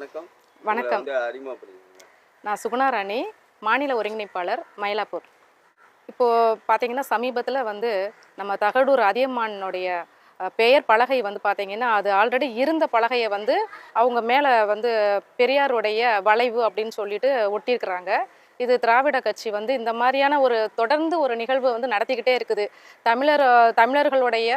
வணக்கம். வணக்கம். நான் சுகுணா ராணி மாநில ஒருங்கிணைப்பாளர் மயிலாப்பூர். இப்போது பார்த்தீங்கன்னா சமீபத்தில் வந்து நம்ம தகடூர் அதியமானுடைய அஹ், பெயர் பலகை வந்து பார்த்தீங்கன்னா அது ஆல்ரெடி இருந்த பலகையை வந்து அவங்க மேலே வந்து பெரியாருடைய வளைவு அப்படின்னு சொல்லிட்டு ஒட்டியிருக்கிறாங்க. இது திராவிட கட்சி வந்து இந்த மாதிரியான ஒரு தொடர்ந்து ஒரு நிகழ்வு வந்து நடத்திக்கிட்டே இருக்குது. தமிழர் தமிழர்களுடைய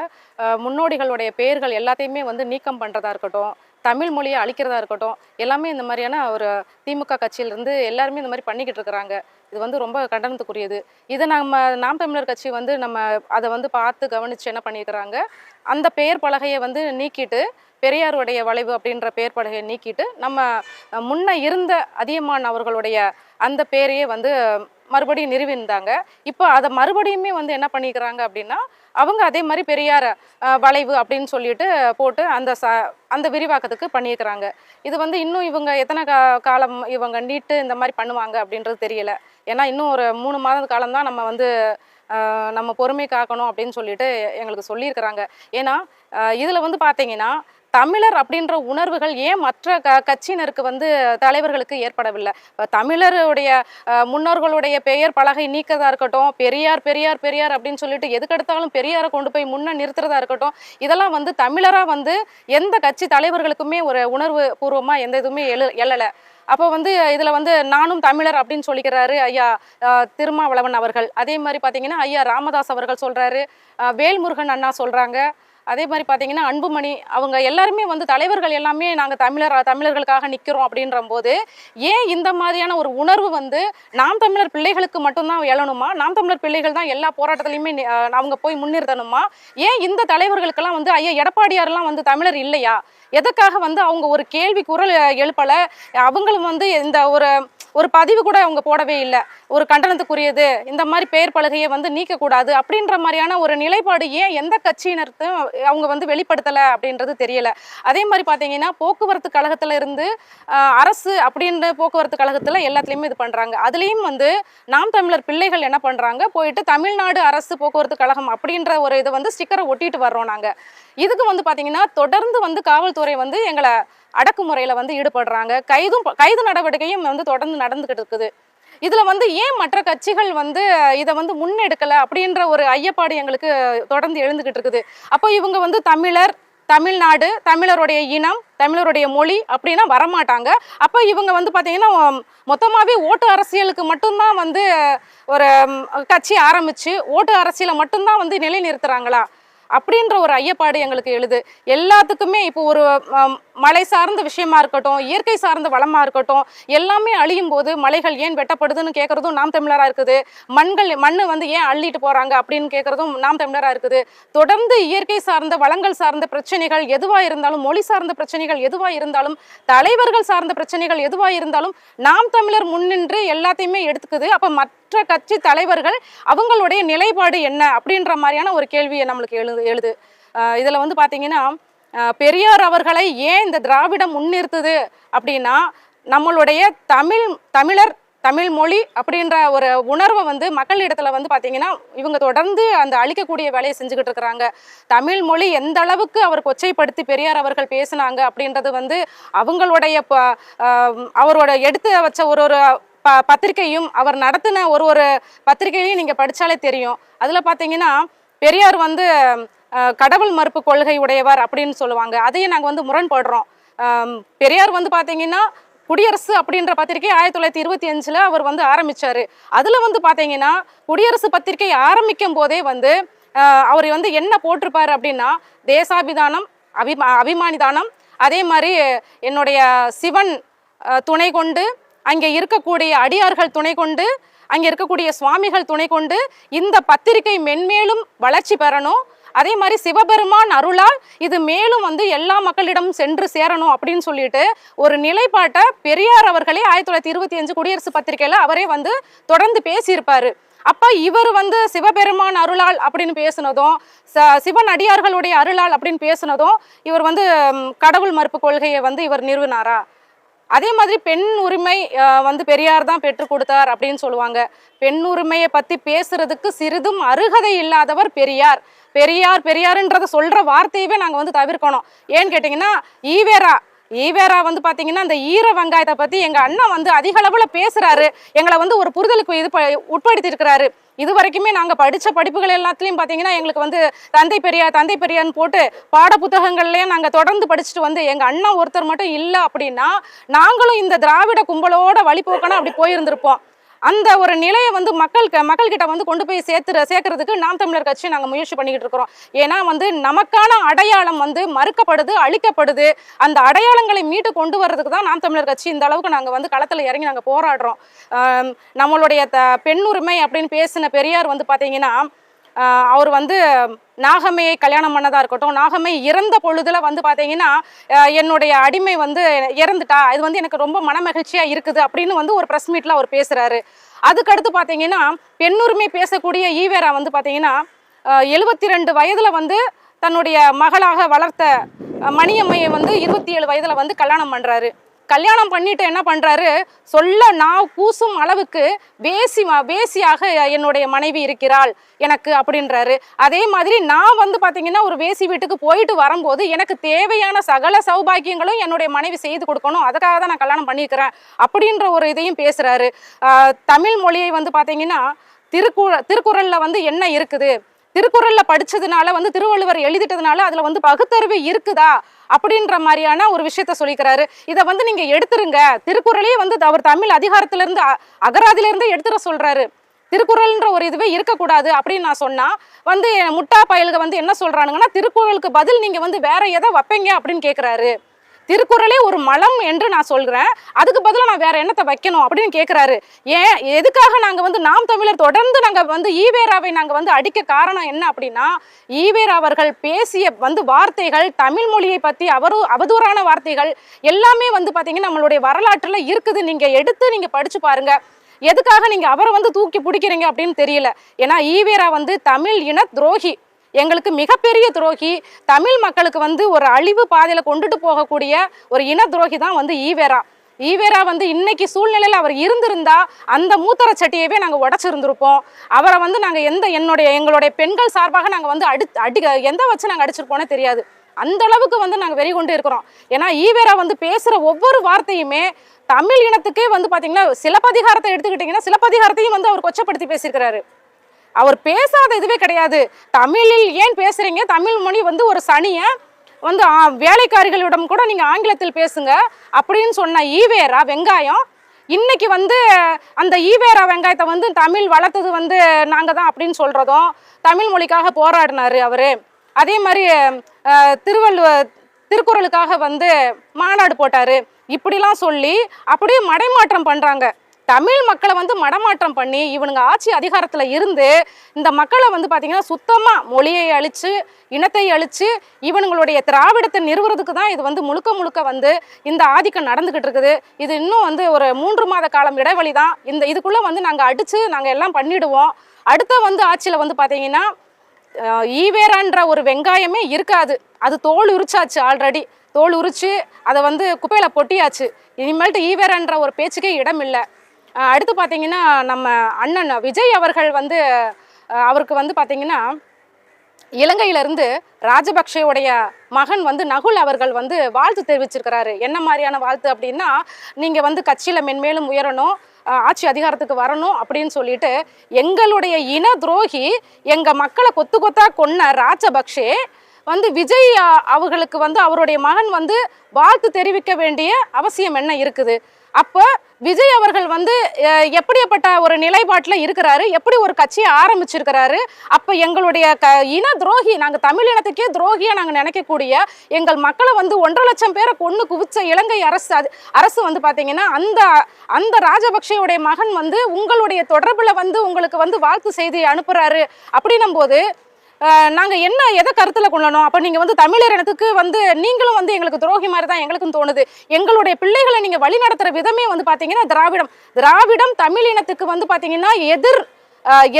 முன்னோடிகளுடைய பெயர்கள் எல்லாத்தையுமே வந்து நீக்கம் பண்ணுறதா இருக்கட்டும் தமிழ் மொழியை அழிக்கிறதா இருக்கட்டும் எல்லாமே இந்த மாதிரியான ஒரு திமுக கட்சியிலிருந்து எல்லாருமே இந்த மாதிரி பண்ணிக்கிட்டு இருக்கிறாங்க. இது வந்து ரொம்ப கண்டனத்துக்குரியது. இதை நம்ம நாம் தமிழர் கட்சி வந்து நம்ம அதை வந்து பார்த்து கவனித்து என்ன பண்ணியிருக்கிறாங்க? அந்த பெயர் பலகையை வந்து நீக்கிட்டு பெரியாருடைய வளைவு அப்படின்ற பெயர் பலகையை நீக்கிட்டு நம்ம முன்ன இருந்த அதியமான் அவர்களுடைய அந்த பேரையே வந்து மறுபடியும் நிறுவியிருந்தாங்க. இப்போ அதை மறுபடியுமே வந்து என்ன பண்ணிக்கிறாங்க அப்படின்னா அவங்க அதே மாதிரி பெரியார் வளைவு அப்படின்னு சொல்லிட்டு போட்டு அந்த ச அந்த விரிவாக்கத்துக்கு பண்ணியிருக்கிறாங்க. இது வந்து இன்னும் இவங்க எத்தனை கா காலம் இவங்க நீட்டு இந்த மாதிரி பண்ணுவாங்க அப்படின்றது தெரியல. ஏன்னா இன்னும் ஒரு மூணு மாத காலம்தான் நம்ம வந்து நம்ம பொறுமை காக்கணும் அப்படின்னு சொல்லிட்டு எங்களுக்கு சொல்லியிருக்கிறாங்க. ஏன்னா இதில் வந்து பார்த்தீங்கன்னா தமிழர் அப்படின்ற உணர்வுகள் ஏன் மற்ற க கட்சியினருக்கு வந்து தலைவர்களுக்கு ஏற்படவில்லை? இப்போ தமிழருடைய முன்னோர்களுடைய பெயர் பலகை நீக்கதாக இருக்கட்டும் பெரியார் பெரியார் பெரியார் அப்படின்னு சொல்லிட்டு எதுக்கெடுத்தாலும் பெரியாரை கொண்டு போய் முன்னே நிறுத்துறதா இருக்கட்டும் இதெல்லாம் வந்து தமிழராக வந்து எந்த கட்சி தலைவர்களுக்குமே ஒரு உணர்வு பூர்வமாக எந்த இதுவுமே எழு எழலை. அப்போ வந்து இதில் வந்து நானும் தமிழர் அப்படின்னு சொல்லிக்கிறாரு ஐயா திருமாவளவன் அவர்கள். அதே மாதிரி பார்த்தீங்கன்னா ஐயா ராமதாஸ் அவர்கள் சொல்கிறாரு வேல்முருகன் அண்ணா சொல்கிறாங்க அதே மாதிரி பார்த்தீங்கன்னா அன்புமணி அவங்க எல்லாருமே வந்து தலைவர்கள் எல்லாமே நாங்கள் தமிழர் தமிழர்களுக்காக நிற்கிறோம் அப்படின்ற போது ஏன் இந்த மாதிரியான ஒரு உணர்வு வந்து நாம் தமிழர் பிள்ளைகளுக்கு மட்டும்தான் எழணுமா? நாம் தமிழர் பிள்ளைகள் தான் எல்லா போராட்டத்துலையுமே அவங்க போய் முன்னிறுத்தணுமா? ஏன் இந்த தலைவர்களுக்கெல்லாம் வந்து ஐயா எடப்பாடியாரெல்லாம் வந்து தமிழர் இல்லையா? எதுக்காக வந்து அவங்க ஒரு கேள்வி குரல் எழுப்பலை? அவங்களும் வந்து இந்த ஒரு ஒரு பதிவு கூட அவங்க போடவே இல்லை. ஒரு கண்டனத்துக்குரியது இந்த மாதிரி பெயர் பலகையை வந்து நீக்கக்கூடாது அப்படின்ற மாதிரியான ஒரு நிலைப்பாடு ஏன் எந்த கட்சியினர்த்தும் அவங்க வந்து வெளிப்படுத்தலை அப்படின்றது தெரியல. அதே மாதிரி பார்த்தீங்கன்னா போக்குவரத்து கழகத்தில் இருந்து அரசு அப்படின்ற போக்குவரத்து கழகத்தில் எல்லாத்துலேயுமே இது பண்ணுறாங்க அதுலேயும் வந்து நாம் தமிழர் பிள்ளைகள் என்ன பண்ணுறாங்க போயிட்டு தமிழ்நாடு அரசு போக்குவரத்து கழகம் அப்படின்ற ஒரு இதை வந்து ஸ்டிக்கரை ஒட்டிட்டு வர்றோம் நாங்கள் இதுக்கு வந்து பார்த்தீங்கன்னா தொடர்ந்து வந்து காவல்துறை வந்து எங்களை அடக்குமுறையில் வந்து ஈடுபடுறாங்க. கைதும் கைது நடவடிக்கையும் வந்து தொடர்ந்து நடந்துக்கிட்டு இருக்குது. இதில் வந்து ஏன் மற்ற கட்சிகள் வந்து இதை வந்து முன்னெடுக்கலை அப்படின்ற ஒரு ஐயப்பாடு எங்களுக்கு தொடர்ந்து எழுந்துக்கிட்டு இருக்குது. அப்போ இவங்க வந்து தமிழர் தமிழ்நாடு தமிழருடைய இனம் தமிழருடைய மொழி அப்படின்னா வரமாட்டாங்க. அப்போ இவங்க வந்து பார்த்தீங்கன்னா மொத்தமாகவே ஓட்டு அரசியலுக்கு மட்டும்தான் வந்து ஒரு கட்சி ஆரம்பித்து ஓட்டு அரசியலை மட்டும்தான் வந்து நிலைநிறுத்துகிறாங்களா அப்படின்ற ஒரு ஐயப்பாடு எங்களுக்கு எழுது. எல்லாத்துக்குமே இப்போ ஒரு மலை சார்ந்த விஷயமா இருக்கட்டும் இயற்கை சார்ந்த வளமா இருக்கட்டும் எல்லாமே அழியும் போது மலைகள் ஏன் வெட்டப்படுதுன்னு கேட்கறதும் நாம் தமிழராக இருக்குது. மண்கள் மண் வந்து ஏன் அள்ளிட்டு போறாங்க அப்படின்னு கேட்கறதும் நாம் தமிழராக இருக்குது. தொடர்ந்து இயற்கை சார்ந்த வளங்கள் சார்ந்த பிரச்சனைகள் எதுவா இருந்தாலும் மொழி சார்ந்த பிரச்சனைகள் எதுவா இருந்தாலும் தலைவர்கள் சார்ந்த பிரச்சனைகள் எதுவா இருந்தாலும் நாம் தமிழர் முன்னின்று எல்லாத்தையுமே எடுத்துக்குது. அப்ப மற்ற கட்சி தலைவர்கள் அவங்களுடைய நிலைப்பாடு என்ன அப்படின்ற மாதிரியான ஒரு கேள்வியை நம்மளுக்கு எழுது எழுது. இதில் இதுல வந்து பார்த்தீங்கன்னா பெரியார் அவர்களை ஏன் இந்த திராவிடம் முன்னிறுத்துது அப்படின்னா நம்மளுடைய தமிழ் தமிழர் தமிழ் மொழி அப்படின்ற ஒரு உணர்வை வந்து மக்களிடத்தில் வந்து பார்த்தீங்கன்னா இவங்க தொடர்ந்து அந்த அழிக்கக்கூடிய வேலையை செஞ்சுக்கிட்டு இருக்கிறாங்க. தமிழ் மொழி எந்த அளவுக்கு அவர் கொச்சைப்படுத்தி பெரியார் அவர்கள் பேசினாங்க அப்படின்றது வந்து அவங்களுடைய அவரோட எடுத்து வச்ச ஒரு ஒரு ப பத்திரிகையும் அவர் நடத்தின ஒரு ஒரு பத்திரிகையும் நீங்கள் படித்தாலே தெரியும். அதில் பார்த்தீங்கன்னா பெரியார் வந்து கடவுள் மறுப்பு கொள்கை உடையவர் அப்படின்னு சொல்லுவாங்க. அதையும் நாங்கள் வந்து முரண்படுறோம். பெரியார் வந்து பார்த்தீங்கன்னா குடியரசு அப்படின்ற பத்திரிகை ஆயிரத்தி தொள்ளாயிரத்தி இருபத்தி அஞ்சில் அவர் வந்து ஆரம்பித்தார் அதில் வந்து பார்த்தீங்கன்னா குடியரசு பத்திரிகை ஆரம்பிக்கும் போதே வந்து அவர் வந்து என்ன போட்டிருப்பார் அப்படின்னா தேசாபிதானம் அபிமா அபிமானிதானம் அதே மாதிரி என்னுடைய சிவன் துணை கொண்டு அங்கே இருக்கக்கூடிய அடியார்கள் துணை கொண்டு அங்கே இருக்கக்கூடிய சுவாமிகள் துணை கொண்டு இந்த பத்திரிகை மென்மேலும் வளர்ச்சி பெறணும். அதே மாதிரி சிவபெருமான் அருளால் இது மேலும் வந்து எல்லா மக்களிடம் சென்று சேரணும் அப்படின்னு சொல்லிட்டு ஒரு நிலைப்பாட்டை பெரியார் அவர்களே ஆயிரத்தி தொள்ளாயிரத்தி இருபத்தி அஞ்சு குடியரசு பத்திரிகையில் அவரே வந்து தொடர்ந்து பேசியிருப்பாரு. அப்போ இவர் வந்து சிவபெருமான் அருளால் அப்படின்னு பேசுனதும் ச- சிவன் அடியார்களுடைய அருளால் அப்படின்னு பேசுனதும் இவர் வந்து கடவுள் மறுப்பு கொள்கையை வந்து இவர் நிறுவினாரா? அதே மாதிரி பெண் உரிமை வந்து பெரியார் தான் பெற்றுக் கொடுத்தார் அப்படின்னு சொல்லுவாங்க. பெண் உரிமையை பத்தி பேசுறதுக்கு சிறிதும் அருகதை இல்லாதவர் பெரியார். பெரியார் பெரியாருன்றத சொல்ற வார்த்தையவே நாங்க வந்து தவிர்க்கணும். ஏன்னு கேட்டிங்கன்னா ஈவேரா ஈவேரா வந்து பாத்தீங்கன்னா அந்த ஈர வெங்காயத்தை பத்தி எங்க அண்ணன் வந்து அதிக அளவுல பேசுறாரு. எங்களை வந்து ஒரு புரிதலுக்கு இது ப- உட்படுத்தி இருக்கிறாரு இது வரைக்குமே நாங்கள் படித்த படிப்புகள் எல்லாத்துலேயும் பார்த்தீங்கன்னா எங்களுக்கு வந்து தந்தை பெரியார் தந்தை பெரியான்னு போட்டு பாட புத்தகங்கள்லயே நாங்கள் தொடர்ந்து படிச்சுட்டு வந்து எங்கள் அண்ணன் ஒருத்தர் மட்டும் இல்லை அப்படின்னா நாங்களும் இந்த திராவிட கும்பலோட வழிபோக்கனா அப்படி போயிருந்திருப்போம். அந்த ஒரு நிலையை வந்து மக்கள் மக்கள்கிட்ட வந்து கொண்டு போய் சேர்த்து சேர்க்கறதுக்கு நாம் தமிழர் கட்சி நாங்கள் முயற்சி பண்ணிக்கிட்டு இருக்கிறோம். ஏன்னா வந்து நமக்கான அடையாளம் வந்து மறுக்கப்படுது அழிக்கப்படுது. அந்த அடையாளங்களை மீட்டு கொண்டு வர்றதுக்கு தான் நாம் தமிழர் கட்சி இந்த அளவுக்கு நாங்கள் வந்து களத்தில் இறங்கி நாங்கள் போராடுறோம். நம்மளுடைய த பெண்ணுரிமை அப்படின்னு பேசின பெரியார் வந்து பார்த்தீங்கன்னா அவர் வந்து நாகம்மையை கல்யாணம் பண்ணதாக இருக்கட்டும் நாகம்மை இறந்த பொழுதுல வந்து பார்த்தீங்கன்னா என்னுடைய அடிமை வந்து இறந்துட்டா இது வந்து எனக்கு ரொம்ப மனமகிழ்ச்சியாக இருக்குது அப்படின்னு வந்து ஒரு ப்ரெஸ் மீட்டில் அவர் பேசுகிறாரு அதுக்கடுத்து பார்த்தீங்கன்னா பெண்ணுரிமை பேசக்கூடிய ஈவேரா வந்து பார்த்தீங்கன்னா எழுபத்தி ரெண்டு வயதில் வந்து தன்னுடைய மகளாக வளர்த்த மணியம்மையை வந்து இருபத்தி ஏழு வயதில் வந்து கல்யாணம் பண்ணுறாரு கல்யாணம் பண்ணிட்டு என்ன பண்ணுறாரு சொல்ல நான் கூசும் அளவுக்கு வேசி வேசியாக என்னுடைய மனைவி இருக்கிறாள் எனக்கு அப்படின்றாரு. அதே மாதிரி நான் வந்து பார்த்தீங்கன்னா ஒரு வேசி வீட்டுக்கு போயிட்டு வரும்போது எனக்கு தேவையான சகல சௌபாக்கியங்களும் என்னுடைய மனைவி செய்து கொடுக்கணும். அதுக்காக தான் நான் கல்யாணம் பண்ணியிருக்கிறேன் அப்படின்ற ஒரு இதையும் பேசுகிறாரு தமிழ் மொழியை வந்து பார்த்தீங்கன்னா திருக்குற திருக்குறளில் வந்து என்ன இருக்குது? திருக்குறள்ல படிச்சதுனால வந்து திருவள்ளுவர் எழுதிட்டதுனால அதுல வந்து பகுத்தறிவு இருக்குதா? அப்படின்ற மாதிரியான ஒரு விஷயத்த சொல்லிக்கிறாரு. இதை வந்து நீங்க எடுத்துருங்க. திருக்குறளே வந்து அவர் தமிழ் அதிகாரத்திலிருந்து அகராதிலிருந்து அ- எடுத்துட சொல்றாரு. திருக்குறள்ன்ற ஒரு இதுவே இருக்கக்கூடாது அப்படின்னு நான் சொன்னா வந்து முட்டா பயல்கள் வந்து என்ன சொல்றானுங்கன்னா திருக்குறளுக்கு பதில் நீங்க வந்து வேற எதை வைப்பீங்க அப்படின்னு கேட்குறாரு திருக்குறளே ஒரு மலம் என்று நான் சொல்கிறேன் அதுக்கு பதிலாக நான் வேற என்னத்தை வைக்கணும் அப்படின்னு கேட்குறாரு ஏன்? எதுக்காக நாங்கள் வந்து நாம் தமிழர் தொடர்ந்து நாங்கள் வந்து ஈவேராவை நாங்கள் வந்து அடிக்க காரணம் என்ன அப்படின்னா ஈவேரா அவர்கள் பேசிய வந்து வார்த்தைகள் தமிழ் மொழியை பற்றி அவரு அவதூறான வார்த்தைகள் எல்லாமே வந்து பார்த்தீங்கன்னா நம்மளுடைய வரலாற்றில் இருக்குது. நீங்கள் எடுத்து நீங்கள் படித்து பாருங்கள் எதுக்காக நீங்கள் அவரை வந்து தூக்கி பிடிக்கிறீங்க அப்படின்னு தெரியல. ஏன்னா ஈவேரா வந்து தமிழ் இன துரோகி. எங்களுக்கு மிகப்பெரிய துரோகி தமிழ் மக்களுக்கு வந்து ஒரு அழிவு பாதையில் கொண்டுட்டு போகக்கூடிய ஒரு இன துரோகி தான் வந்து ஈவேரா. ஈவேரா வந்து இன்னைக்கு சூழ்நிலையில் அவர் இருந்திருந்தா அந்த மூத்தர சட்டியவே நாங்கள் உடச்சிருந்திருப்போம். அவரை வந்து நாங்கள் எந்த என்னுடைய எங்களுடைய பெண்கள் சார்பாக நாங்கள் வந்து அடி அடி எந்த வச்சு நாங்கள் அடிச்சிருப்போனே தெரியாது. அந்த அளவுக்கு வந்து நாங்கள் வெறி கொண்டு இருக்கிறோம். ஏன்னா ஈவேரா வந்து பேசுகிற ஒவ்வொரு வார்த்தையுமே தமிழ் இனத்துக்கே வந்து பார்த்தீங்கன்னா சிலப்பதிகாரத்தை எடுத்துக்கிட்டிங்கன்னா சிலப்பதிகாரத்தையும் வந்து அவர் கொச்சப்படுத்தி பேசியிருக்கிறாரு. அவர் பேசாத இதுவே கிடையாது. தமிழில் ஏன் பேசுறீங்க? தமிழ் மொழி வந்து ஒரு சனிய வந்து வேலைக்காரிகளிடம் கூட நீங்க ஆங்கிலத்தில் பேசுங்க அப்படின்னு சொன்ன ஈவேரா வெங்காயம் இன்னைக்கு வந்து அந்த ஈவேரா வெங்காயத்தை வந்து தமிழ் வளர்த்தது வந்து நாங்க தான் அப்படின்னு சொல்றதும் தமிழ் மொழிக்காக போராடினாரு அவரு. அதே மாதிரி திருவள்ளுவர் திருக்குறளுக்காக வந்து மாநாடு போட்டாரு. இப்படிலாம் சொல்லி அப்படியே மடைமாற்றம் பண்றாங்க. தமிழ் மக்களை வந்து மடமாற்றம் பண்ணி இவனுங்க ஆட்சி அதிகாரத்தில் இருந்து இந்த மக்களை வந்து பார்த்திங்கன்னா சுத்தமாக மொழியை அழித்து இனத்தை அழித்து இவனுங்களுடைய திராவிடத்தை நிறுவுறதுக்கு தான் இது வந்து முழுக்க முழுக்க வந்து இந்த ஆதிக்கம் நடந்துக்கிட்டு இருக்குது. இது இன்னும் வந்து ஒரு மூன்று மாத காலம் இடைவெளி தான். இந்த இதுக்குள்ளே வந்து நாங்கள் அடித்து நாங்கள் எல்லாம் பண்ணிடுவோம். அடுத்த வந்து ஆட்சியில் வந்து பார்த்தீங்கன்னா ஈவேரான்ற ஒரு வெங்காயமே இருக்காது. அது தோல் உரிச்சாச்சு ஆல்ரெடி. தோல் உரித்து அதை வந்து குப்பையில் பொட்டியாச்சு. இனிமேல்ட்டு ஈவேரான்ற ஒரு பேச்சுக்கே இடம் இல்லை அடுத்து பார்த்தீங்கன்னா நம்ம அண்ணன் விஜய் அவர்கள் வந்து அவருக்கு வந்து பார்த்தீங்கன்னா இலங்கையிலிருந்து ராஜபக்சேவுடைய மகன் வந்து நகுல் அவர்கள் வந்து வாழ்த்து தெரிவிச்சிருக்கிறாரு. என்ன மாதிரியான வாழ்த்து அப்படின்னா நீங்கள் வந்து கட்சியில் மென்மேலும் உயரணும் ஆட்சி அதிகாரத்துக்கு வரணும் அப்படின்னு சொல்லிட்டு எங்களுடைய இன துரோகி எங்கள் மக்களை கொத்து கொத்தா கொன்ன ராஜபக்சே வந்து விஜய் அவர்களுக்கு வந்து அவருடைய மகன் வந்து வாழ்த்து தெரிவிக்க வேண்டிய அவசியம் என்ன இருக்குது? அப்போ விஜய் அவர்கள் வந்து எப்படிப்பட்ட ஒரு நிலைப்பாட்டில் இருக்கிறாரு? எப்படி ஒரு கட்சியை ஆரம்பிச்சிருக்கிறாரு? அப்போ எங்களுடைய க இன துரோகி நாங்கள் தமிழ் இனத்துக்கே துரோகியாக நாங்கள் நினைக்கக்கூடிய எங்கள் மக்களை வந்து ஒன்றரை லட்சம் பேரை கொண்டு குவிச்ச இலங்கை அரசு அது அரசு வந்து பார்த்தீங்கன்னா அந்த அந்த ராஜபக்சேவுடைய மகன் வந்து உங்களுடைய தொடர்பில் வந்து உங்களுக்கு வந்து வாழ்த்து செய்தி அனுப்புகிறாரு அப்படின்னும் போது நாங்கள் என்ன எதை கருத்தில் கொள்ளணும்? அப்போ நீங்கள் வந்து தமிழர் இனத்துக்கு வந்து நீங்களும் வந்து எங்களுக்கு துரோகி மாதிரி தான் எங்களுக்கும் தோணுது. எங்களுடைய பிள்ளைகளை நீங்கள் வழி நடத்துகிற விதமே வந்து பார்த்தீங்கன்னா திராவிடம். திராவிடம் தமிழ் இனத்துக்கு வந்து பார்த்தீங்கன்னா எதிர்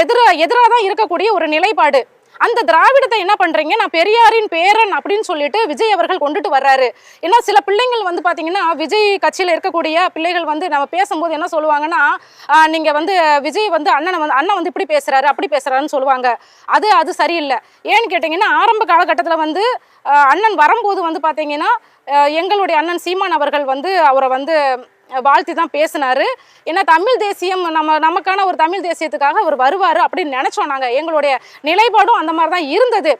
எதிர எதிராக தான் இருக்கக்கூடிய ஒரு நிலைப்பாடு. அந்த திராவிடத்தை என்ன பண்றீங்க? நான் பெரியாரின் பேரன் அப்படின்னு சொல்லிட்டு விஜய் அவர்கள் கொண்டுட்டு வர்றாரு. ஏன்னா சில பிள்ளைங்கள் வந்து பாத்தீங்கன்னா விஜய் கட்சியில இருக்கக்கூடிய பிள்ளைகள் வந்து நம்ம பேசும்போது என்ன சொல்லுவாங்கன்னா நீங்க வந்து விஜய் வந்து அண்ணனை வந்து அண்ணன் வந்து இப்படி பேசுறாரு அப்படி பேசுறாருன்னு சொல்லுவாங்க. அது அது சரியில்லை. ஏன்னு கேட்டிங்கன்னா ஆரம்ப காலகட்டத்தில் வந்து அண்ணன் வரும்போது வந்து பாத்தீங்கன்னா எங்களுடைய அண்ணன் சீமான் அவர்கள் வந்து அவரை வந்து வாழ்த்தி தான் பேசினாரு. ஏன்னா தமிழ் தேசியம் நம்ம நமக்கான ஒரு தமிழ் தேசியத்துக்காக அவர் வருவார் அப்படின்னு நினச்சோம் நாங்கள் எங்களுடைய நிலைப்பாடும் அந்த மாதிரி தான் இருந்தது.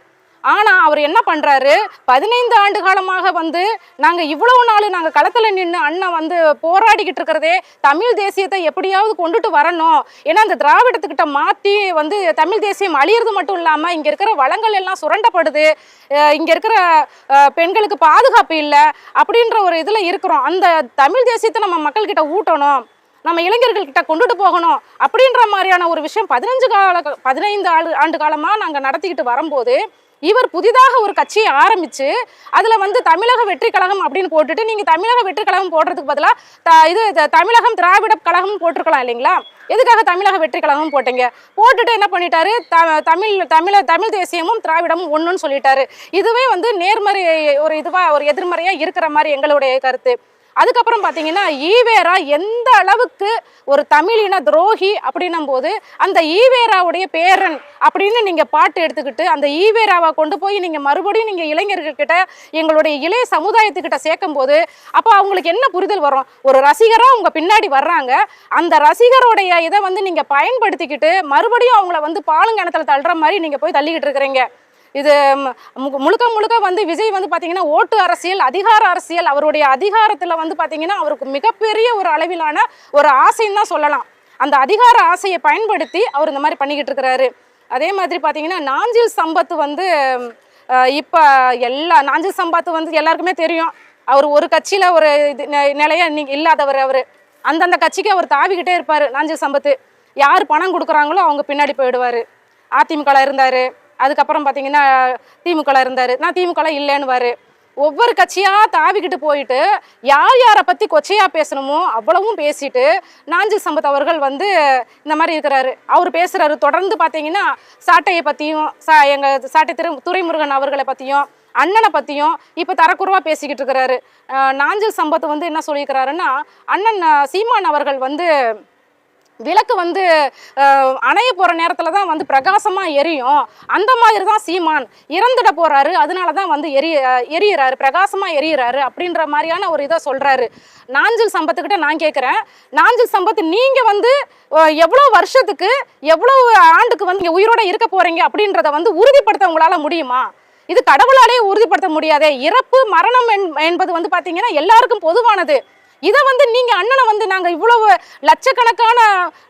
ஆனால் அவர் என்ன பண்ணுறாரு பதினைந்து ஆண்டு காலமாக வந்து நாங்கள் இவ்வளவு நாள் நாங்கள் களத்தில் நின்று அண்ணன் வந்து போராடிக்கிட்டு இருக்கிறதே தமிழ் தேசியத்தை எப்படியாவது கொண்டுட்டு வரணும். ஏன்னா அந்த திராவிடத்துக்கிட்ட மாற்றி வந்து தமிழ் தேசியம் அழியிறது மட்டும் இல்லாமல் இங்கே இருக்கிற வளங்கள் எல்லாம் சுரண்டப்படுது. இங்கே இருக்கிற பெண்களுக்கு பாதுகாப்பு இல்லை அப்படின்ற ஒரு இதில் இருக்கிறோம். அந்த தமிழ் தேசியத்தை நம்ம மக்கள்கிட்ட ஊட்டணும். நம்ம இளைஞர்கள்கிட்ட கொண்டுட்டு போகணும் அப்படின்ற மாதிரியான ஒரு விஷயம் பதினஞ்சு கால பதினைந்து ஆண்டு ஆண்டு காலமாக நாங்கள் நடத்திக்கிட்டு வரும்போது இவர் புதிதாக ஒரு கட்சியை ஆரம்பித்து அதில் வந்து தமிழக வெற்றி கழகம் அப்படின்னு போட்டுட்டு நீங்கள் தமிழக வெற்றி கழகம் போடுறதுக்கு பதிலாக த இது தமிழகம் திராவிட கழகம் போட்டிருக்கலாம் இல்லைங்களா? எதுக்காக தமிழக வெற்றி கழகம் போட்டீங்க? போட்டுட்டு என்ன பண்ணிட்டாரு? த தமிழ் தமிழ தமிழ் தேசியமும் திராவிடமும் ஒன்றுன்னு சொல்லிட்டாரு. இதுவே வந்து நேர்மறை ஒரு இதுவாக ஒரு எதிர்மறையாக இருக்கிற மாதிரி எங்களுடைய கருத்து. அதுக்கப்புறம் பார்த்தீங்கன்னா ஈவேரா எந்த அளவுக்கு ஒரு தமிழின துரோகி அப்படின்னும் போது அந்த ஈவேராவுடைய பேரன் அப்படின்னு நீங்கள் பாட்டு எடுத்துக்கிட்டு அந்த ஈவேராவை கொண்டு போய் நீங்கள் மறுபடியும் நீங்கள் இளைஞர்கள்கிட்ட எங்களுடைய இளைய சமுதாயத்துக்கிட்ட சேர்க்கும் போது அப்போ அவங்களுக்கு என்ன புரிதல் வரும்? ஒரு ரசிகராக அவங்க பின்னாடி வர்றாங்க. அந்த ரசிகருடைய இதை வந்து நீங்கள் பயன்படுத்திக்கிட்டு மறுபடியும் அவங்கள வந்து பாலுங்கணத்தில் தள்ளுற மாதிரி நீங்கள் போய் தள்ளிக்கிட்டு இருக்கிறீங்க. இது மு- முழுக்க முழுக்க வந்து விஜய் வந்து பார்த்தீங்கன்னா ஓட்டு அரசியல் அதிகார அரசியல் அவருடைய அதிகாரத்தில் வந்து பார்த்தீங்கன்னா அவருக்கு மிகப்பெரிய ஒரு அளவிலான ஒரு ஆசைன்னு தான் சொல்லலாம். அந்த அதிகார ஆசையை பயன்படுத்தி அவர் இந்த மாதிரி பண்ணிக்கிட்டு இருக்கிறாரு. அதே மாதிரி பார்த்தீங்கன்னா நாஞ்சில் சம்பத் வந்து இப்போ எல்லா நாஞ்சில் சம்பத்து வந்து எல்லாருக்குமே தெரியும். அவர் ஒரு கட்சியில் ஒரு இது நி- நிலைய இல்லாதவர் அவர். அந்தந்த கட்சிக்கு அவர் தாவிக்கிட்டே இருப்பார் நாஞ்சில் சம்பத்து யார் பணம் கொடுக்குறாங்களோ அவங்க பின்னாடி போயிடுவார். அதிமுகவில் இருந்தார். அதுக்கப்புறம் பார்த்தீங்கன்னா திமுகவில் இருந்தார். நான் திமுகவில் இல்லைன்னுவார். ஒவ்வொரு கட்சியாக தாவிக்கிட்டு போயிட்டு யார் யாரை பற்றி கொச்சையாக பேசணுமோ அவ்வளவும் பேசிட்டு நாஞ்சில் சம்பத் அவர்கள் வந்து இந்த மாதிரி இருக்கிறாரு. அவர் பேசுகிறாரு தொடர்ந்து பார்த்தீங்கன்னா சாட்டையை பற்றியும் சா எங்கள் சாட்டை திரு துரைமுருகன் அவர்களை பற்றியும் அண்ணனை பற்றியும் இப்போ தரக்குறவாக பேசிக்கிட்டு இருக்கிறாரு. நாஞ்சில் சம்பத் வந்து என்ன சொல்லியிருக்கிறாருன்னா அண்ணன் சீமான் அவர்கள் வந்து விளக்கு வந்து அணைய போகிற நேரத்தில் தான் வந்து பிரகாசமாக எரியும். அந்த மாதிரி தான் சீமான் இறந்துட போகிறாரு அதனால தான் வந்து எரி எரியிறாரு. பிரகாசமாக எரியிறாரு அப்படின்ற மாதிரியான ஒரு இதை சொல்கிறாரு நாஞ்சில் சம்பத்துக்கிட்ட நான் கேட்குறேன் நாஞ்சில் சம்பத் நீங்கள் வந்து எவ்வளோ வருஷத்துக்கு எவ்வளோ ஆண்டுக்கு வந்து இங்க உயிரோடு இருக்க போகிறீங்க அப்படின்றத வந்து உறுதிப்படுத்த உங்களால் முடியுமா? இது கடவுளாலே உறுதிப்படுத்த முடியாதே. இறப்பு மரணம் என்- என்பது வந்து பார்த்தீங்கன்னா எல்லாருக்கும் பொதுவானது. இதை வந்து நீங்கள் அண்ணனை வந்து நாங்கள் இவ்வளவு லட்சக்கணக்கான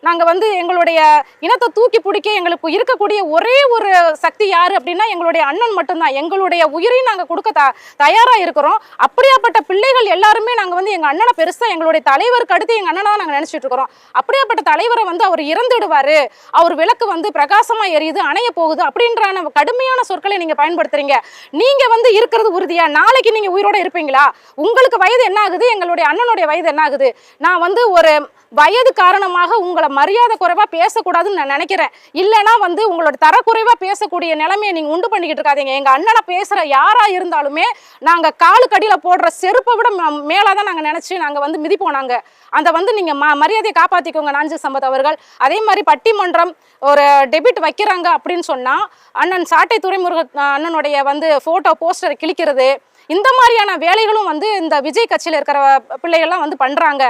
நாங்கள் வந்து எங்களுடைய இனத்தை தூக்கி பிடிக்க எங்களுக்கு இருக்கக்கூடிய ஒரே ஒரு சக்தி யார் அப்படின்னா எங்களுடைய அண்ணன் மட்டும்தான். எங்களுடைய உயிரையும் நாங்கள் கொடுக்க த தயாராக இருக்கிறோம். அப்படியாப்பட்ட பிள்ளைகள் எல்லாருமே நாங்கள் வந்து எங்கள் அண்ணனை பெருசாக எங்களுடைய தலைவருக்கு அடுத்து எங்கள் அண்ணனாக நாங்கள் நினச்சிட்டு இருக்கிறோம். அப்படியாப்பட்ட தலைவரை வந்து அவர் இறந்துடுவார். அவர் விளக்கு வந்து பிரகாசமாக எரியுது அணைய போகுது அப்படின்றான கடுமையான சொற்களை நீங்கள் பயன்படுத்துறீங்க. நீங்கள் வந்து இருக்கிறது உறுதியா? நாளைக்கு நீங்கள் உயிரோட இருப்பீங்களா? உங்களுக்கு வயது என்ன ஆகுது? எங்களுடைய அண்ணனுடைய வயது என்ன ஆகுது நான் வந்து ஒரு வயது காரணமாக உங்களை மரியாதை குறைவாக பேசக்கூடாதுன்னு நான் நினைக்கிறேன். இல்லைன்னா வந்து உங்களோட தரக்குறைவாக பேசக்கூடிய நிலைமையை நீங்கள் உண்டு பண்ணிக்கிட்டு இருக்காதீங்க. எங்கள் அண்ணனை பேசுகிற யாராக இருந்தாலுமே நாங்கள் காலு கடியில் போடுற செருப்பை விட மேலே தான் நாங்கள் நினச்சி நாங்கள் வந்து மிதிப்போம் நாங்கள் அந்த வந்து நீங்கள் ம மரியாதையை காப்பாற்றிக்கோங்க நாஞ்சில் சம்பத் அவர்கள். அதே மாதிரி பட்டிமன்றம் ஒரு டெபிட் வைக்கிறாங்க அப்படின்னு சொன்னால் அண்ணன் சாட்டை துறைமுருக அண்ணனுடைய வந்து ஃபோட்டோ போஸ்டரை கிழிக்கிறது இந்த மாதிரியான வேலைகளும் வந்து இந்த விஜய் கட்சியில் இருக்கிற பிள்ளைகள்லாம் வந்து பண்ணுறாங்க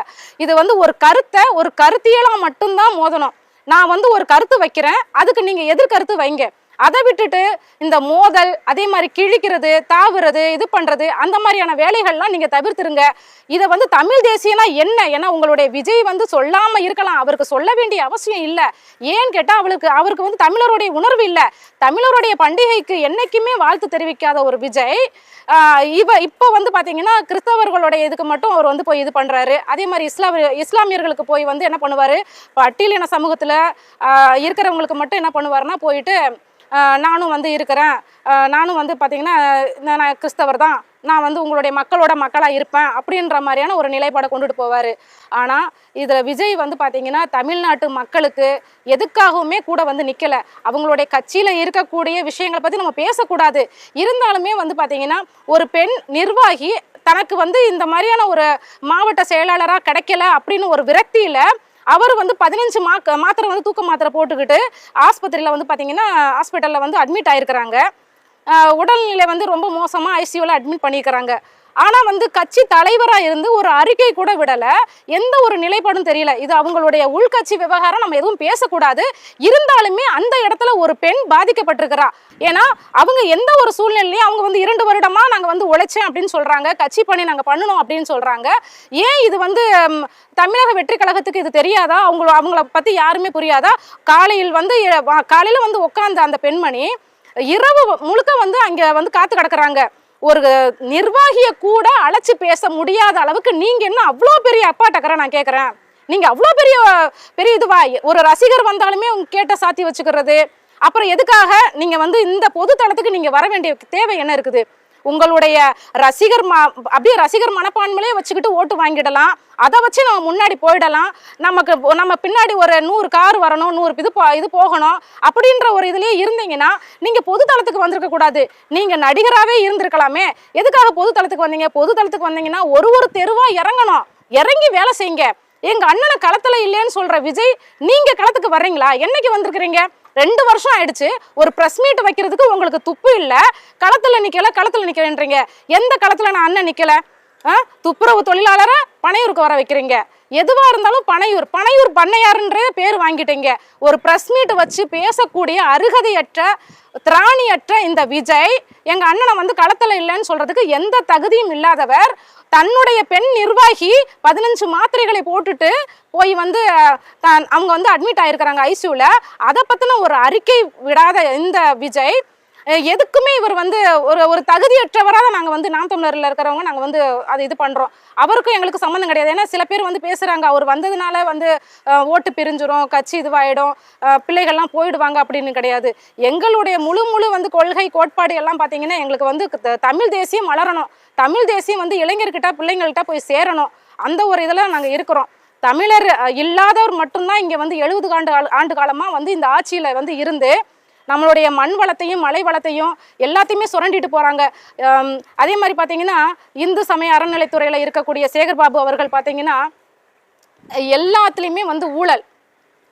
இது வந்து ஒரு கருத்தை ஒரு கருத்தியெல்லாம் மட்டும்தான் மோதணும். நான் வந்து ஒரு கருத்து வைக்கிறேன். அதுக்கு நீங்கள் எதிர்கருத்து வைங்க. அதை விட்டுட்டு இந்த மோதல் அதே மாதிரி கிழிக்கிறது தாவுறது இது பண்ணுறது அந்த மாதிரியான வேலைகள்லாம் நீங்கள் தவிர்த்துருங்க. இதை வந்து தமிழ் தேசியனா என்ன? ஏன்னா உங்களுடைய விஜய் வந்து சொல்லாமல் இருக்கலாம். அவருக்கு சொல்ல வேண்டிய அவசியம் இல்லை. ஏன்னு கேட்டால் அவளுக்கு அவருக்கு வந்து தமிழருடைய உணர்வு இல்லை. தமிழருடைய பண்டிகைக்கு என்றைக்குமே வாழ்த்து தெரிவிக்காத ஒரு விஜய் இவ இப்போ வந்து பார்த்தீங்கன்னா கிறிஸ்தவர்களுடைய இதுக்கு மட்டும் அவர் வந்து போய் இது பண்ணுறாரு அதே மாதிரி இஸ்லாம் இஸ்லாமியர்களுக்கு போய் வந்து என்ன பண்ணுவார்? பட்டியலின சமூகத்தில் இருக்கிறவங்களுக்கு மட்டும் என்ன பண்ணுவார்னா போயிட்டு நானும் வந்து இருக்கிறேன். நானும் வந்து பார்த்தீங்கன்னா நான் நான் கிறிஸ்தவர் தான். நான் வந்து உங்களுடைய மக்களோட மக்களாக இருப்பேன் அப்படின்ற மாதிரியான ஒரு நிலைப்பாடை கொண்டுட்டு போவார். ஆனால் இதில் விஜய் வந்து பார்த்தீங்கன்னா தமிழ்நாட்டு மக்களுக்கு எதுக்காகவுமே கூட வந்து நிற்கலை அவங்களுடைய கட்சியில் இருக்கக்கூடிய விஷயங்களை பற்றி நம்ம பேசக்கூடாது. இருந்தாலுமே வந்து பார்த்தீங்கன்னா ஒரு பெண் நிர்வாகி தனக்கு வந்து இந்த மாதிரியான ஒரு மாவட்ட செயலாளராக கிடைக்கல அப்படின்னு ஒரு விரக்தியில் அவர் வந்து பதினஞ்சு மா மாத்திரை வந்து தூக்க மாத்திரை போட்டுக்கிட்டு ஆஸ்பத்திரியில் வந்து பார்த்தீங்கன்னா ஹாஸ்பிட்டலில் வந்து அட்மிட் ஆயிருக்கிறாங்க. உடல்நிலை வந்து ரொம்ப மோசமாக ஐசியூவில் அட்மிட் பண்ணியிருக்கிறாங்க. ஆனால் வந்து கட்சி தலைவராக இருந்து ஒரு அறிக்கை கூட விடலை. எந்த ஒரு நிலைப்பாடும் தெரியல. இது அவங்களுடைய உள்கட்சி விவகாரம் நம்ம எதுவும் பேசக்கூடாது. இருந்தாலுமே அந்த இடத்துல ஒரு பெண் பாதிக்கப்பட்டிருக்கிறா. ஏன்னா அவங்க எந்த ஒரு சூழ்நிலையும் அவங்க வந்து இரண்டு வருடமாக நாங்கள் வந்து உழைச்சேன் அப்படின்னு சொல்கிறாங்க கட்சி பணி நாங்கள் பண்ணணும் அப்படின்னு சொல்கிறாங்க ஏன் இது வந்து தமிழக வெற்றி கழகத்துக்கு இது தெரியாதா? அவங்கள அவங்கள பற்றி யாருமே புரியாதா? காலையில் வந்து காலையில் வந்து உட்காந்த அந்த பெண்மணி இரவு முழுக்க வந்து அங்கே வந்து காத்து கிடக்குறாங்க. ஒரு நிர்வாகியை கூட அழைச்சி பேச முடியாத அளவுக்கு நீங்க என்ன அவ்வளோ பெரிய அப்பாட்டக்கரை நான் கேட்குறேன் நீங்க அவ்வளோ பெரிய பெரிய இதுவா? ஒரு ரசிகர் வந்தாலுமே உங்க கேட்ட சாத்தி வச்சுக்கிறது. அப்புறம் எதுக்காக நீங்க வந்து இந்த பொது தளத்துக்கு நீங்க வர வேண்டிய தேவை என்ன இருக்குது? உங்களுடைய ரசிகர் அப்படியே ரசிகர் மனப்பான்மையிலே வச்சுக்கிட்டு ஓட்டு வாங்கிடலாம். அதை வச்சு நம்ம முன்னாடி போயிடலாம். நமக்கு நம்ம பின்னாடி ஒரு நூறு கார் வரணும் நூறு இது இது போகணும் அப்படின்ற ஒரு இதுலேயே இருந்தீங்கன்னா நீங்கள் பொது தளத்துக்கு வந்திருக்க கூடாது. நீங்கள் நடிகராகவே இருந்திருக்கலாமே. எதுக்காக பொது தளத்துக்கு வந்தீங்க? பொது தளத்துக்கு வந்தீங்கன்னா ஒரு ஒரு தெருவாக இறங்கணும். இறங்கி வேலை செய்யுங்க. எங்கள் அண்ணனை களத்தில் இல்லைன்னு சொல்கிற விஜய் நீங்கள் களத்துக்கு வர்றீங்களா? என்னைக்கு வந்திருக்கிறீங்க? ரெண்டு வருஷம் ஆயிடுச்சு. ஒரு ப்ரெஸ் மீட் வைக்கிறதுக்கு உங்களுக்கு துப்பு இல்லை. களத்தில் நிற்கல களத்தில் நிக்கிறேன்றீங்க. எந்த களத்தில் நான் அண்ணன் நிற்கலை ஆ? துப்புரவு தொழிலாளரை? பனையூருக்கு வர வைக்கிறீங்க. எதுவாக இருந்தாலும் பனையூர் பனையூர் பண்ணையாருன்றே பேர் வாங்கிட்டீங்க. ஒரு ப்ரெஸ் மீட் வச்சு பேசக்கூடிய அருகதையற்ற திராணியற்ற இந்த விஜய் எங்கள் அண்ணனை வந்து களத்தில் இல்லைன்னு சொல்கிறதுக்கு எந்த தகுதியும் இல்லாதவர் தன்னுடைய பெண் நிர்வாகி பதினஞ்சு மாத்திரைகளை போட்டுட்டு போய் வந்து அஹ், அவங்க வந்து அட்மிட் ஆயிருக்கிறாங்க ஐசியூவில் அதை பற்றின ஒரு அறிக்கை விடாத இந்த விஜய் எதுக்குமே இவர் வந்து ஒரு ஒரு தகுதியற்றவராக தான் நாங்கள் வந்து நாம் தமிழரில் இருக்கிறவங்க நாங்கள் வந்து அது இது பண்ணுறோம் அவருக்கும் எங்களுக்கு சம்மந்தம் கிடையாது. ஏன்னா சில பேர் வந்து பேசுகிறாங்க அவர் வந்ததுனால வந்து ஓட்டு பிரிஞ்சிரும் கட்சி இதுவாகிடும் பிள்ளைகள்லாம் போயிடுவாங்க அப்படின்னு கிடையாது. எங்களுடைய முழு முழு வந்து கொள்கை கோட்பாடு எல்லாம் பார்த்தீங்கன்னா எங்களுக்கு வந்து த- தமிழ் தேசியம் வளரணும். தமிழ் தேசியம் வந்து இளைஞர்கிட்ட பிள்ளைங்கள்கிட்ட போய் சேரணும். அந்த ஒரு இதில் நாங்கள் இருக்கிறோம். தமிழர் இல்லாதவர் மட்டும்தான் இங்கே வந்து எழுபது ஆண்டு கால- ஆண்டு காலமாக வந்து இந்த ஆட்சியில் வந்து இருந்து நம்மளுடைய மண் வளத்தையும் மலை வளத்தையும் எல்லாத்தையுமே சுரண்டிட்டு போகிறாங்க அதே மாதிரி பார்த்தீங்கன்னா இந்து சமய அறநிலைத்துறையில் இருக்கக்கூடிய சேகர் பாபு அவர்கள் பார்த்தீங்கன்னா எல்லாத்துலேயுமே வந்து ஊழல்.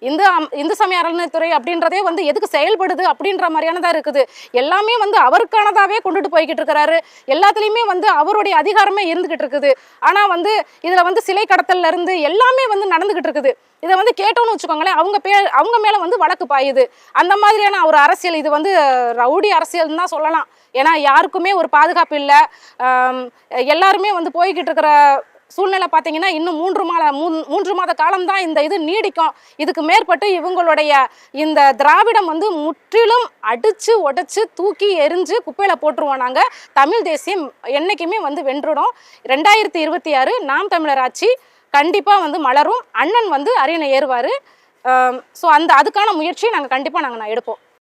இந்து அம்- இந்து சமய அறநிலைத்துறை அப்படின்றதே வந்து எதுக்கு செயல்படுது அப்படின்ற மாதிரியானதாக இருக்குது. எல்லாமே வந்து அவருக்கானதாகவே கொண்டுட்டு போய்கிட்டு இருக்கிறாரு. எல்லாத்துலேயுமே வந்து அவருடைய அதிகாரமே இருந்துகிட்டு இருக்குது. ஆனால் வந்து இதில் வந்து சிலை கடத்தல்ல இருந்து எல்லாமே வந்து நடந்துகிட்டு இருக்குது. இதை வந்து கேட்டோம்னு வச்சுக்கோங்களேன் அவங்க பே அவங்க மேலே வந்து வழக்கு பாயுது. அந்த மாதிரியான ஒரு அரசியல் இது வந்து ரவுடி அரசியல்னு தான் சொல்லலாம். ஏன்னா யாருக்குமே ஒரு பாதுகாப்பு இல்லை. எல்லாருமே வந்து போய்கிட்டு இருக்கிற சூழ்நிலை பார்த்தீங்கன்னா இன்னும் மூன்று மாத மூ மூன்று மாத காலம்தான் இந்த இது நீடிக்கும். இதுக்கு மேற்பட்டு இவங்களுடைய இந்த திராவிடம் வந்து முற்றிலும் அடித்து உடைச்சு தூக்கி எரிஞ்சு குப்பையில் போட்டுருவோம் நாங்கள் தமிழ் தேசியம் என்றைக்குமே வந்து வென்றுடும். ரெண்டாயிரத்தி இருபத்தி ஆறு நாம் தமிழர் ஆட்சி கண்டிப்பாக வந்து மலரும். அண்ணன் வந்து அரியணை ஏறுவார். ஸோ அந்த அதுக்கான முயற்சியை நாங்கள் கண்டிப்பாக நாங்கள் நான் எடுப்போம்.